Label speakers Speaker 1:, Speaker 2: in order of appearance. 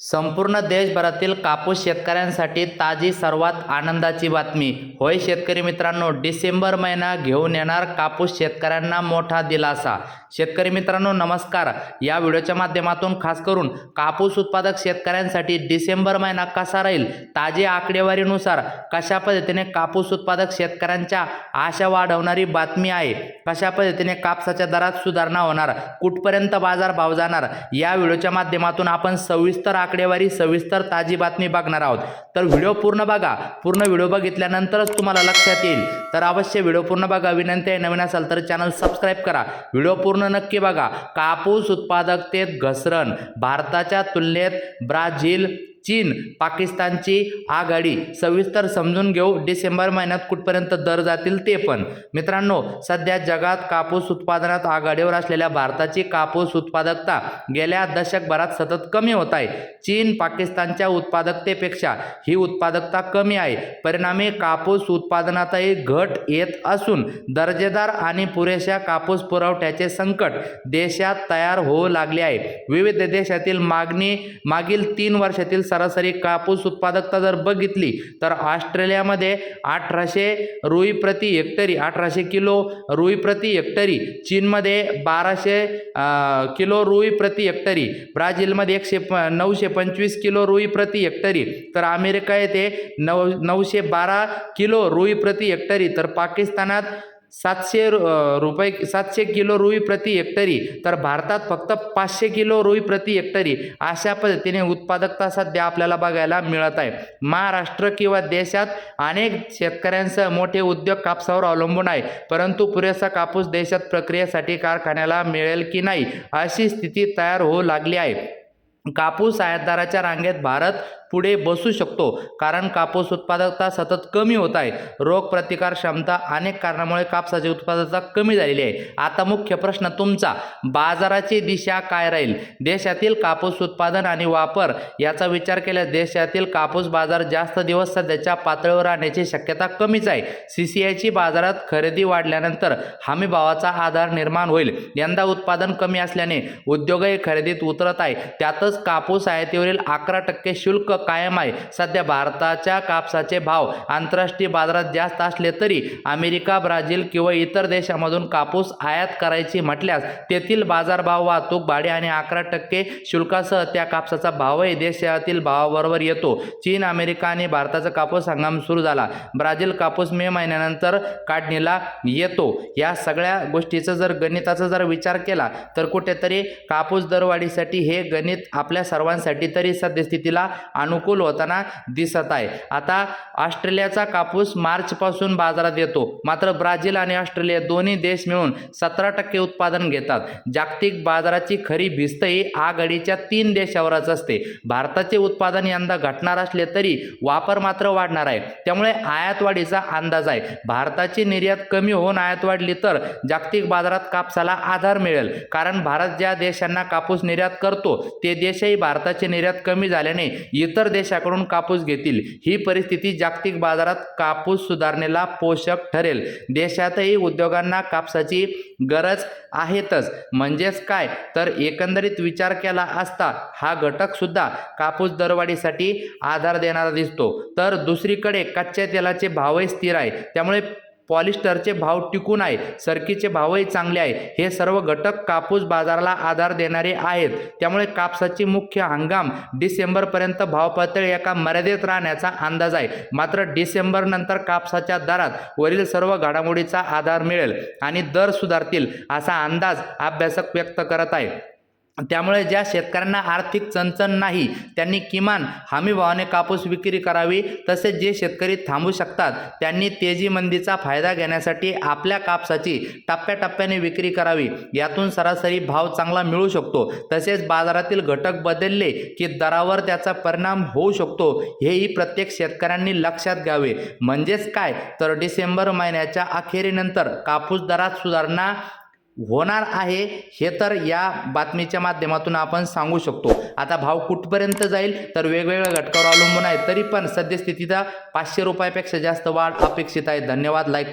Speaker 1: संपूर्ण देशभरातील कापूस शेतकऱ्यांसाठी ताजी सर्वात आनंदाची बातमी. होय शेतकरी मित्रांनो डिसेंबर महिना घेऊन येणार कापूस शेतकऱ्यांना मोठा दिलासा. शेतकरी मित्रांनो नमस्कार. या व्हिडिओच्या माध्यमातून खास करून कापूस उत्पादक शेतकऱ्यांसाठी डिसेंबर महिना कसा राहील ताजी आकडेवारीनुसार कशा पद्धतीने कापूस उत्पादक शेतकऱ्यांच्या आशा वाढवणारी बातमी आहे कशा पद्धतीने कापसाच्या दरात सुधारणा होणार कुठपर्यंत बाजार भाव जाणार या व्हिडिओच्या माध्यमातून आपण सविस्तर आकडेवारी सविस्तर ताजी बातमी बघणार आहोत. तर व्हिडिओ पूर्ण बघा. पूर्ण व्हिडिओ बघितल्यानंतरच तुम्हाला लक्षात येईल. तर अवश्य व्हिडिओ पूर्ण बघा. विनंती आहे नवीन असाल तर चॅनल सबस्क्राईब करा. व्हिडिओ पूर्ण नक्की बघा. कापूस उत्पादकतेत घसरण. भारताच्या तुलनेत ब्राझील चीन पाकिस्तानची आघाडी. सविस्तर समजून घेऊ. डिसेंबर महिन्यात कुठपर्यंत दर जातील ते पण. मित्रांनो सध्या जगात कापूस उत्पादनात आघाडीवर असलेल्या भारताची कापूस उत्पादकता गेल्या दशकभरात सतत कमी होत आहे. चीन पाकिस्तानच्या उत्पादकतेपेक्षा ही उत्पादकता कमी आहे. परिणामी कापूस उत्पादनातही घट येत असून दर्जेदार आणि पुरेशा कापूस पुरवठ्याचे संकट देशात तयार होऊ लागले आहे. विविध देशातील मागणी मागील तीन वर्षातील सरासरी कापूस उत्पादकता जर बघितली तर ऑस्ट्रेलियामध्ये अठराशे रुई प्रति हेक्टरी अठराशे किलो रुई प्रति हेक्टरी चीनमध्ये बाराशे किलो रुई प्रति हेक्टरी ब्राझीलमध्ये एकशे प नऊशे पंचवीस किलो रुई प्रति हेक्टरी तर अमेरिका येथे नऊ नऊशे बारा किलो रुई प्रति हेक्टरी तर पाकिस्तानात सातशे रु- रुपये सातशे किलो रुई प्रति हेक्टरी. तर भारतात फक्त पाचशे किलो रुई प्रति हेक्टरी अशा पद्धतीने उत्पादकता सध्या आपल्याला बघायला मिळत आहे. महाराष्ट्र किंवा देशात अनेक शेतकऱ्यांसह मोठे उद्योग कापसावर अवलंबून आहे. परंतु पुरेसा कापूस देशात प्रक्रियेसाठी कारखान्याला मिळेल की नाही अशी स्थिती तयार होऊ लागली आहे. कापूस आयातदाराच्या रांगेत भारत पुढे बसू शकतो. कारण कापूस उत्पादकता सतत कमी होत आहे. रोगप्रतिकार क्षमता अनेक कारणामुळे कापसाची उत्पादकता कमी झालेली आहे. आता मुख्य प्रश्न तुमचा बाजाराची दिशा काय राहील? देशातील कापूस उत्पादन आणि वापर याचा विचार केल्यास देशातील कापूस बाजार जास्त दिवस सध्याच्या पातळीवर राहण्याची शक्यता कमीच आहे. सी सी आयची बाजारात खरेदी वाढल्यानंतर हमी भावाचा आधार निर्माण होईल. यंदा उत्पादन कमी असल्याने उद्योगही खरेदीत उतरत आहे. त्यातच कापूस आयातीवरील अकरा टक्के शुल्क कायम आहे. सध्या भारताच्या कापसाचे भाव आंतरराष्ट्रीय बाजारात जास्त असले तरी अमेरिका ब्राझील किंवा इतर देशामधून कापूस आयात करायची म्हटल्यास तेथील बाजारभाव वाहतूक भाडे आणि अकरा टक्के शुल्कासह त्या कापसाचा भावही देशातील भावाबरोबर येतो. चीन अमेरिका आणि भारताचा कापूस हंगाम सुरू झाला. ब्राझील कापूस मे महिन्यानंतर काढणीला येतो. या सगळ्या गोष्टीचं जर गणिताचा जर विचार केला तर कुठेतरी कापूस दरवाढीसाठी हे गणित आपल्या सर्वांसाठी तरी सद्यस्थितीला अनुकूल होताना दिसत आहे. आता ऑस्ट्रेलियाचा कापूस मार्चपासून बाजारात येतो. मात्र ब्राझील आणि ऑस्ट्रेलिया दोन्ही देश मिळून सतरा टक्के उत्पादन घेतात. जागतिक बाजाराची खरी भिस्तही आघाडीच्या तीन देशावरच असते. भारताचे उत्पादन यंदा घटणार असले तरी वापर मात्र वाढणार आहे. त्यामुळे आयातवाढीचा अंदाज आहे. भारताची निर्यात कमी होऊन आयात वाढली तर जागतिक बाजारात कापसाला आधार मिळेल. कारण भारत ज्या देशांना कापूस निर्यात करतो ते देशही भारताची निर्यात कमी झाल्याने इतर देशाकडून कापूस घेतील. ही परिस्थिती जागतिक बाजारात कापूस सुधारणेला पोषक ठरेल. देशातही उद्योगांना कापसाची गरज आहेतच. म्हणजेच काय? तर एकंदरीत विचार केला असता हा घटक सुद्धा कापूस दरवाढीसाठी आधार देणारा दिसतो. तर दुसरीकडे कच्च्या तेलाचे भावही स्थिर आहे. त्यामुळे पॉलिस्टरचे भाव टिकून आहे सरकीचे भावही चांगले आहे. हे सर्व घटक कापूस बाजाराला आधार देणारे आहेत. त्यामुळे कापसाची मुख्य हंगाम डिसेंबरपर्यंत भाव पातळी एका मर्यादेत राहण्याचा अंदाज आहे. मात्र डिसेंबरनंतर कापसाच्या दरात वरील सर्व घडामोडीचा आधार मिळेल आणि दर सुधारतील असा अंदाज अभ्यासक व्यक्त करत आहे त्यामुळे ज्या शेतकऱ्यांना आर्थिक चणचण नाही त्यांनी किमान हमीभावाने कापूस विक्री करावी तसेच जे शेतकरी थांबू शकतात त्यांनी तेजी मंदीचा फायदा घेण्यासाठी आपल्या कापसाची टप्प्याटप्प्याने विक्री करावी. यातून सरासरी भाव चांगला मिळू शकतो. तसेच बाजारातील घटक बदलले की दरावर त्याचा परिणाम होऊ शकतो हेही प्रत्येक शेतकऱ्यांनी लक्षात घ्यावे. म्हणजेच काय? तर डिसेंबर महिन्याच्या अखेरीनंतर कापूस दरात सुधारणा होणार आहे हे तर या बातमीच्या माध्यमातून आपण सांगू शकतो. आता भाव कुठपर्यंत जाईल तर वेगवेगळ्या घटकावर अवलंबून आहे. तरी पण सद्यस्थितीचा पाचशे रुपयापेक्षा जास्त वाढ अपेक्षित आहे. धन्यवाद. लाईक